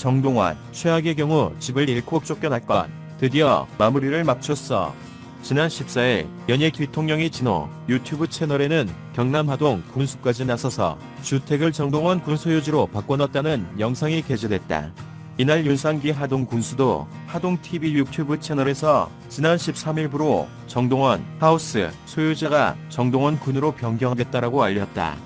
정동원, 최악의 경우 집을 잃고 쫓겨났건 드디어 마무리를 맞췄어. 지난 14일 연예 귀통령이 진호 유튜브 채널에는 경남 하동 군수까지 나서서 주택을 정동원 군 소유지로 바꿔놨다는 영상이 게재됐다. 이날 윤상기 하동 군수도 하동 TV 유튜브 채널에서 지난 13일부로 정동원 하우스 소유자가 정동원 군으로 변경됐다라고 알렸다.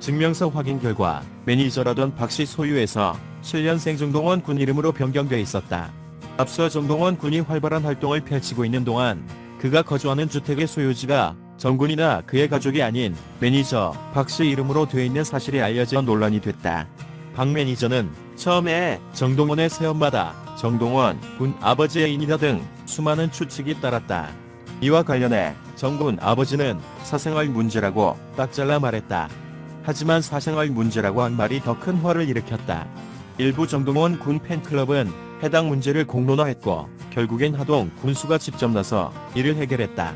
증명서 확인 결과 매니저라던 박씨 소유에서 7년생 정동원 군 이름으로 변경돼 있었다. 앞서 정동원 군이 활발한 활동을 펼치고 있는 동안 그가 거주하는 주택의 소유지가 정군이나 그의 가족이 아닌 매니저 박씨 이름으로 돼 있는 사실이 알려져 논란이 됐다. 박 매니저는 처음에 정동원의 새엄마다 정동원 군 아버지의 인이다 등 수많은 추측이 따랐다. 이와 관련해 정군 아버지는 사생활 문제라고 딱 잘라 말했다. 하지만 사생활 문제라고 한 말이 더 큰 화를 일으켰다. 일부 정동원 군 팬클럽은 해당 문제를 공론화했고 결국엔 하동 군수가 직접 나서 이를 해결했다.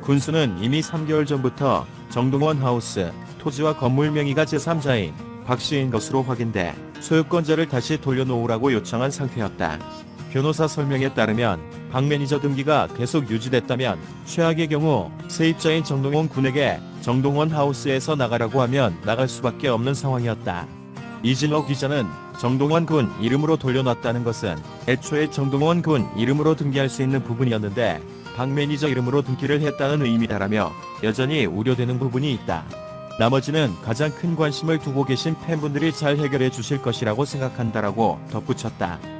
군수는 이미 3개월 전부터 정동원 하우스 토지와 건물 명의가 제3자인 박 씨인 것으로 확인돼 소유권자를 다시 돌려놓으라고 요청한 상태였다. 변호사 설명에 따르면 박 매니저 등기가 계속 유지됐다면 최악의 경우 세입자인 정동원 군에게 정동원 하우스에서 나가라고 하면 나갈 수밖에 없는 상황이었다. 이진호 기자는 정동원 군 이름으로 돌려놨다는 것은 애초에 정동원 군 이름으로 등기할 수 있는 부분이었는데 박 매니저 이름으로 등기를 했다는 의미다라며 여전히 우려되는 부분이 있다. 나머지는 가장 큰 관심을 두고 계신 팬분들이 잘 해결해 주실 것이라고 생각한다라고 덧붙였다.